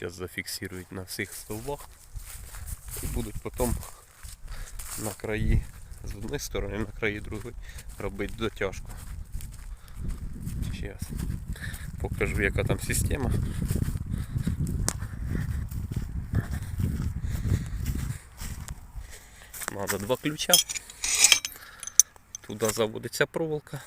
Зараз зафіксують на всіх стовбах і будуть потім на краї з однієї сторони, на краї другої робити дотяжку. Зараз покажу яка там система. Надо два ключа. Туди заводиться проволока.